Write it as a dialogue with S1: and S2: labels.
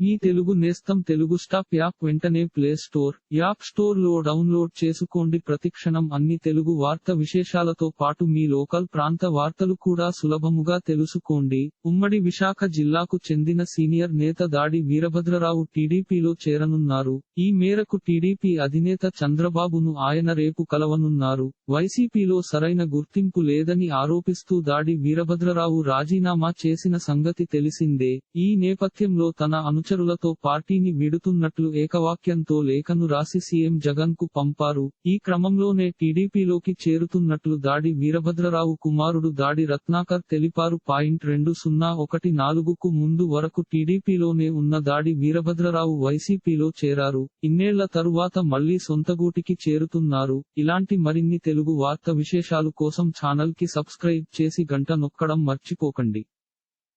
S1: మీ తెలుగు నేస్తం Telugu stop app వెంటనే play store app స్టోర్లో డౌన్లోడ్ చేసుకోండి. ప్రతిక్షణం అన్ని తెలుగు వార్త విశేషాలతో పాటు మీ లోకల్ ప్రాంత వార్తలు కూడా సులభముగా తెలుసుకోండి. ఉమ్మడి విశాఖ జిల్లాకు చెందిన సీనియర్ నేత దాడి వీరభద్రరావు టీడీపీలో చేరనున్నారు. ఈ మేరకు టీడీపీ అధినేత చంద్రబాబును ఆయన రేపు కలవనున్నారు. వైసీపీలో సరైన గుర్తింపు లేదని ఆరోపిస్తూ దాడి వీరభద్రరావు రాజీనామా చేసిన సంగతి తెలిసిందే. ఈ నేపథ్యంలో తన అను అనుచరులతో పార్టీని వీడుతున్నట్లు ఏకవాక్యంతో లేఖను రాసి సీఎం జగన్కు పంపారు. ఈ క్రమంలోనే టీడీపీలోకి చేరుతున్నట్లు దాడి వీరభద్రరావు కుమారుడు దాడి రత్నాకర్ తెలిపారు. పాయింట్ రెండు సున్నా ఒకటి నాలుగుకు ముందు వరకు టీడీపీలోనే ఉన్న దాడి వీరభద్రరావు వైసీపీలో చేరారు. ఇన్నేళ్ళ తరువాత మళ్ళీ సొంతగూటికి చేరుతున్నారు. ఇలాంటి మరిన్ని తెలుగు వార్త విశేషాలు కోసం ఛానల్కి సబ్స్క్రైబ్ చేసి గంట నొక్కడం మర్చిపోకండి.